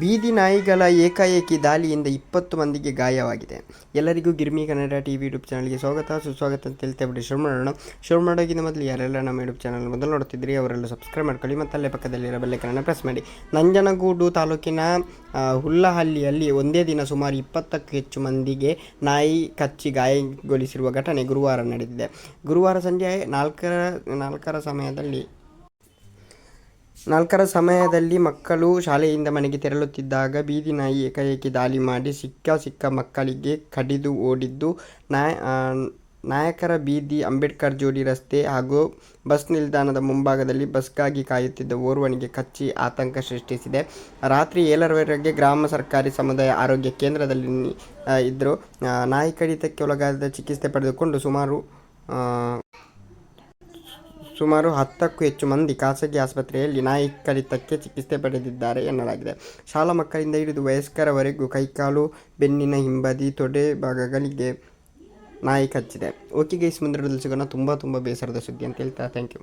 ಬೀದಿ ನಾಯಿಗಳ ಏಕಾಏಕಿ ದಾಳಿಯಿಂದ ಇಪ್ಪತ್ತು ಮಂದಿಗೆ ಗಾಯವಾಗಿದೆ. ಎಲ್ಲರಿಗೂ Girmi Kannada T V YouTube ಚಾನಲ್ಗೆ ಸ್ವಾಗತ. ಸುಸ್ವಾಗತ ಅಂತ ಹೇಳ್ತಾ ಬಿಡಿ ಶುರು ಮಾಡೋಣ ಶುರು ಮಾಡೋಕ್ಕಿಂತ ಮೊದಲು ಯಾರೆಲ್ಲ ನಮ್ಮ ಯೂಟ್ಯೂಬ್ ಚಾನಲ್ ಮೊದಲು ನೋಡ್ತಿದ್ರಿ, ಅವರೆಲ್ಲ ಸಬ್ಸ್ಕ್ರೈಬ್ ಮಾಡ್ಕೊಳ್ಳಿ ಮತ್ತು ಅಲ್ಲೇ ಪಕ್ಕದಲ್ಲಿರೋ ಬೆಲ್ಲೈಕನ್ನ ಪ್ರೆಸ್ ಮಾಡಿ. ನಂಜನಗೂಡು ತಾಲೂಕಿನ ಹುಲ್ಲಹಳ್ಳಿಯಲ್ಲಿ ಒಂದೇ ದಿನ ಸುಮಾರು ಇಪ್ಪತ್ತಕ್ಕೂ ಹೆಚ್ಚು ಮಂದಿಗೆ ನಾಯಿ ಕಚ್ಚಿ ಗಾಯಗೊಳಿಸಿರುವ ಘಟನೆ ಗುರುವಾರ ನಡೆದಿದೆ. ಗುರುವಾರ ಸಂಜೆ ನಾಲ್ಕರ ನಾಲ್ಕರ ಸಮಯದಲ್ಲಿ ನಾಲ್ಕರ ಸಮಯದಲ್ಲಿ ಮಕ್ಕಳು ಶಾಲೆಯಿಂದ ಮನೆಗೆ ತೆರಳುತ್ತಿದ್ದಾಗ ಬೀದಿ ನಾಯಿ ಏಕಾಏಕಿ ದಾಳಿ ಮಾಡಿ ಸಿಕ್ಕ ಸಿಕ್ಕ ಮಕ್ಕಳಿಗೆ ಕಡಿದು ಓಡಿದ್ದು. ನಾಯ ನಾಯಕರ ಬೀದಿ ಅಂಬೇಡ್ಕರ್ ಜೋಡಿ ರಸ್ತೆ ಹಾಗೂ ಬಸ್ ನಿಲ್ದಾಣದ ಮುಂಭಾಗದಲ್ಲಿ ಬಸ್ಗಾಗಿ ಕಾಯುತ್ತಿದ್ದ ಓರ್ವನಿಗೆ ಕಚ್ಚಿ ಆತಂಕ ಸೃಷ್ಟಿಸಿದೆ. ರಾತ್ರಿ ಏಳರವರೆಗೆ ಗ್ರಾಮ ಸರ್ಕಾರಿ ಸಮುದಾಯ ಆರೋಗ್ಯ ಕೇಂದ್ರದಲ್ಲಿ ಇದ್ದರು ನಾಯಿ ಕಡಿತಕ್ಕೆ ಒಳಗಾದ ಚಿಕಿತ್ಸೆ ಪಡೆದುಕೊಂಡು ಸುಮಾರು ಸುಮಾರು ಹತ್ತಕ್ಕೂ ಹೆಚ್ಚು ಮಂದಿ ಖಾಸಗಿ ಆಸ್ಪತ್ರೆಯಲ್ಲಿ ನಾಯಿ ಕಡಿತಕ್ಕೆ ಚಿಕಿತ್ಸೆ ಪಡೆದಿದ್ದಾರೆ ಎನ್ನಲಾಗಿದೆ. ಶಾಲಾ ಮಕ್ಕಳಿಂದ ಹಿಡಿದು ವಯಸ್ಕರವರೆಗೂ ಕೈಕಾಲು, ಬೆನ್ನಿನ ಹಿಂಬದಿ, ತೊಡೆ ಭಾಗಗಳಿಗೆ ನಾಯಿ ಕಚ್ಚಿದೆ. ಓಕೆ ಗೈಸ್ ಮುಂದಿನ ಸಿಗೋಣ. ತುಂಬ ತುಂಬ ಬೇಸರದ ಸುದ್ದಿ ಅಂತ ಹೇಳ್ತಾ ಥ್ಯಾಂಕ್ ಯು